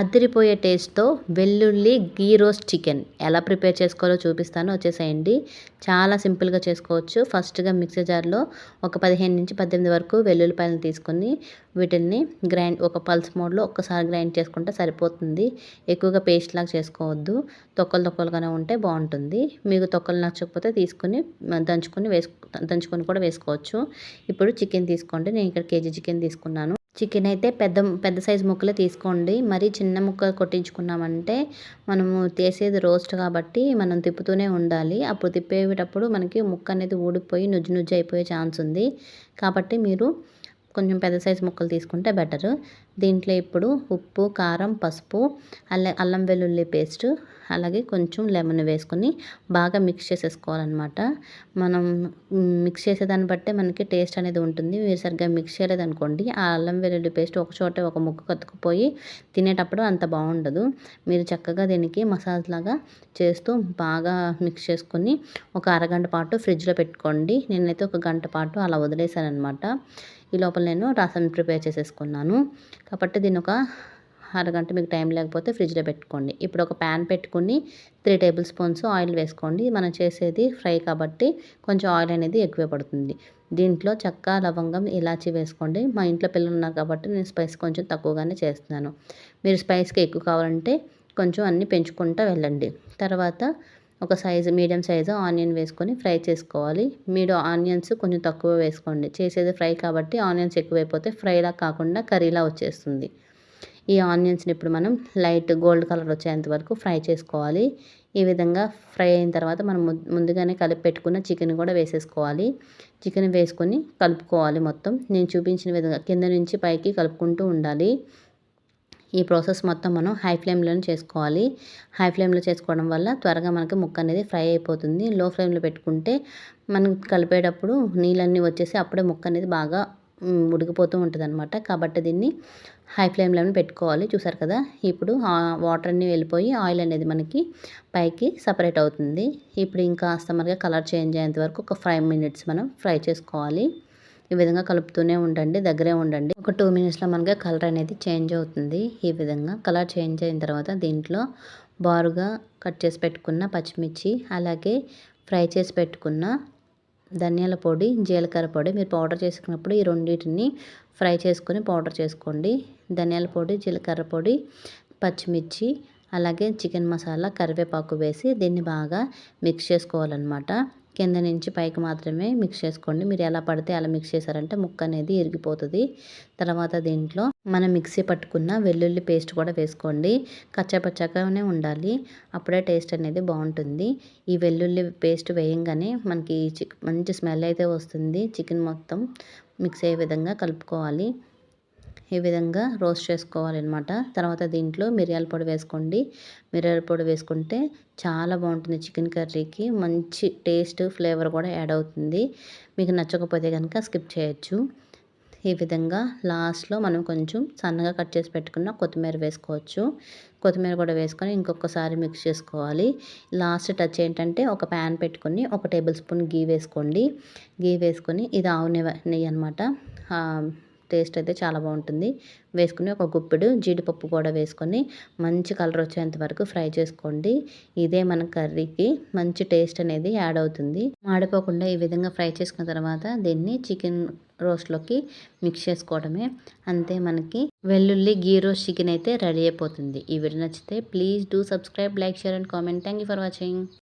అదిరిపోయే టేస్ట్తో వెల్లుల్లి గీ రోస్ట్ చికెన్ ఎలా ప్రిపేర్ చేసుకోవాలో చూపిస్తాను. వచ్చేసేయండి. చాలా సింపుల్గా చేసుకోవచ్చు. ఫస్ట్గా మిక్సీ జార్లో ఒక పదిహేను నుంచి పద్దెనిమిది వరకు వెల్లుల్లిపాయలను తీసుకొని వీటిని గ్రైండ్ ఒక పల్స్ మోడ్లో ఒక్కసారి గ్రైండ్ చేసుకుంటే సరిపోతుంది. ఎక్కువగా పేస్ట్ లాగా చేసుకోవద్దు. తొక్కలు తొక్కలుగానే ఉంటే బాగుంటుంది. మీకు తొక్కలు నచ్చకపోతే తీసుకుని దంచుకొని వేసు దంచుకొని కూడా వేసుకోవచ్చు. ఇప్పుడు చికెన్ తీసుకోండి. నేను ఇక్కడ కేజీ చికెన్ తీసుకున్నాను. చికెన్ అయితే పెద్ద పెద్ద సైజు ముక్కలే తీసుకోండి. మరీ చిన్న ముక్కలు కొట్టించుకున్నామంటే మనము తీసేది రోస్ట్ కాబట్టి మనం తిప్పుతూనే ఉండాలి. అప్పుడు తిప్పేటప్పుడు మనకి ముక్క అనేది ఊడిపోయి నుజ్జు నుజ్జు అయిపోయే ఛాన్స్ ఉంది. కాబట్టి మీరు కొంచెం పెద్ద సైజు ముక్కలు తీసుకుంటే బెటర్. దీంట్లో ఇప్పుడు ఉప్పు కారం పసుపు అల్ల అల్లం వెల్లుల్లి పేస్ట్ అలాగే కొంచెం లెమన్ వేసుకొని బాగా మిక్స్ చేసేసుకోవాలన్నమాట. మనం మిక్స్ చేసేదాన్ని బట్టే మనకి టేస్ట్ అనేది ఉంటుంది. మీరు సరిగ్గా మిక్స్ చేయలేదనుకోండి ఆ అల్లం వెల్లుల్లి పేస్ట్ ఒక చోట ఒక ముక్క కత్తుకుపోయి తినేటప్పుడు అంత బాగుండదు. మీరు చక్కగా దీనికి మసాజ్ లాగా చేస్తూ బాగా మిక్స్ చేసుకొని ఒక అరగంట పాటు ఫ్రిడ్జ్లో పెట్టుకోండి. నేనైతే ఒక గంట పాటు అలా వదిలేసాను అనమాట ఈ లోపల నేను రసం ప్రిపేర్ చేసేసుకున్నాను. కాబట్టి దీని ఒక అరగంట మీకు టైం లేకపోతే ఫ్రిడ్జ్లో పెట్టుకోండి. ఇప్పుడు ఒక ప్యాన్ పెట్టుకుని త్రీ టేబుల్ స్పూన్స్ ఆయిల్ వేసుకోండి. మనం చేసేది ఫ్రై కాబట్టి కొంచెం ఆయిల్ అనేది ఎక్కువే పడుతుంది. దీంట్లో చెక్క లవంగం ఇలాచి వేసుకోండి. మా ఇంట్లో పిల్లలు ఉన్నారు కాబట్టి నేను స్పైస్ కొంచెం తక్కువగానే చేస్తున్నాను. మీరు స్పైస్కి ఎక్కువ కావాలంటే కొంచెం అన్నీ పెంచుకుంటూ వెళ్ళండి. తర్వాత ఒక సైజు మీడియం సైజు ఆనియన్ వేసుకొని ఫ్రై చేసుకోవాలి. మీరు ఆనియన్స్ కొంచెం తక్కువ వేసుకోండి. చేసేది ఫ్రై కాబట్టి ఆనియన్స్ ఎక్కువైపోతే ఫ్రైలా కాకుండా కర్రీలా వచ్చేస్తుంది. ఈ ఆనియన్స్ని ఇప్పుడు మనం లైట్ గోల్డ్ కలర్ వచ్చేంత వరకు ఫ్రై చేసుకోవాలి. ఈ విధంగా ఫ్రై అయిన తర్వాత మనం ముందుగానే కలిపి పెట్టుకున్న చికెన్ కూడా వేసేసుకోవాలి. చికెన్ వేసుకొని కలుపుకోవాలి మొత్తం. నేను చూపించిన విధంగా కింద నుంచి పైకి కలుపుకుంటూ ఉండాలి. ఈ ప్రాసెస్ మొత్తం మనం హై ఫ్లేమ్లోనే చేసుకోవాలి. హై ఫ్లేమ్లో చేసుకోవడం వల్ల త్వరగా మనకి ముక్క అనేది ఫ్రై అయిపోతుంది. లో ఫ్లేమ్లో పెట్టుకుంటే మనం కలిపేటప్పుడు నీళ్ళన్నీ వచ్చేసి అప్పుడే ముక్క అనేది బాగా ఉడికిపోతూ ఉంటుంది అనమాట కాబట్టి దీన్ని హై ఫ్లేమ్లోనే పెట్టుకోవాలి. చూసారు కదా? ఇప్పుడు వాటర్ అన్నీ వెళ్ళిపోయి ఆయిల్ అనేది మనకి పైకి సపరేట్ అవుతుంది. ఇప్పుడు ఇంకా కాస్త కలర్ చేంజ్ అయ్యేంత వరకు ఒక ఫైవ్ మినిట్స్ మనం ఫ్రై చేసుకోవాలి. ఈ విధంగా కలుపుతూనే ఉండండి దగ్గరే ఉండండి. ఒక టూ మినిట్స్లో మనకి కలర్ అనేది చేంజ్ అవుతుంది. ఈ విధంగా కలర్ చేంజ్ అయిన తర్వాత దీంట్లో బారుగా కట్ చేసి పెట్టుకున్న పచ్చిమిర్చి అలాగే ఫ్రై చేసి పెట్టుకున్న ధనియాల పొడి జీలకర్ర పొడి మీరు పౌడర్ చేసుకున్నప్పుడు ఈ రెండింటిని ఫ్రై చేసుకొని పౌడర్ చేసుకోండి. ధనియాల పొడి జీలకర్ర పొడి పచ్చిమిర్చి అలాగే చికెన్ మసాలా కరివేపాకు వేసి దీన్ని బాగా మిక్స్ చేసుకోవాలన్నమాట. కింద నుంచి పైకి మాత్రమే మిక్స్ చేసుకోండి. మీరు ఎలా పడితే అలా మిక్స్ చేశారంటే ముక్క అనేది ఇరిగిపోతుంది. తర్వాత దీంట్లో మనం మిక్సీ పట్టుకున్న వెల్లుల్లి పేస్ట్ కూడా వేసుకోండి. కచ్చాపచ్చాగానే ఉండాలి. అప్పుడే టేస్ట్ అనేది బాగుంటుంది. ఈ వెల్లుల్లి పేస్ట్ వేయంగానే మనకి మంచి స్మెల్ అయితే వస్తుంది. చికెన్ మొత్తం మిక్స్ అయ్యే విధంగా కలుపుకోవాలి. ఈ విధంగా రోస్ట్ చేసుకోవాలన్నమాట. తర్వాత దీంట్లో మిరియాల పొడి వేసుకోండి. మిరియాల పొడి వేసుకుంటే చాలా బాగుంటుంది చికెన్ కర్రీకి. మంచి టేస్ట్ ఫ్లేవర్ కూడా యాడ్ అవుతుంది. మీకు నచ్చకపోతే కనుక స్కిప్ చేయొచ్చు. ఈ విధంగా లాస్ట్లో మనం కొంచెం సన్నగా కట్ చేసి పెట్టుకున్న కొత్తిమీర వేసుకోవచ్చు. కొత్తిమీర కూడా వేసుకొని ఇంకొకసారి మిక్స్ చేసుకోవాలి. లాస్ట్ టచ్ ఏంటంటే ఒక ప్యాన్ పెట్టుకొని ఒక టేబుల్ స్పూన్ గీ వేసుకోండి. గీ వేసుకొని ఇది ఆవు నెయ్యి అనమాట టేస్ట్ అయితే చాలా బాగుంటుంది. వేసుకుని ఒక గుప్పెడు జీడిపప్పు కూడా వేసుకొని మంచి కలర్ వచ్చేంత వరకు ఫ్రై చేసుకోండి. ఇదే మన కర్రీకి మంచి టేస్ట్ అనేది యాడ్ అవుతుంది. మాడిపోకుండా ఈ విధంగా ఫ్రై చేసుకున్న తర్వాత దీన్ని చికెన్ రోస్ట్లోకి మిక్స్ చేసుకోవడమే. అంతే మనకి వెల్లుల్లి గీ రోస్ట్ చికెన్ అయితే రెడీ అయిపోతుంది. ఈ వీడియో నచ్చితే please do subscribe like share and comment. Thank you for watching.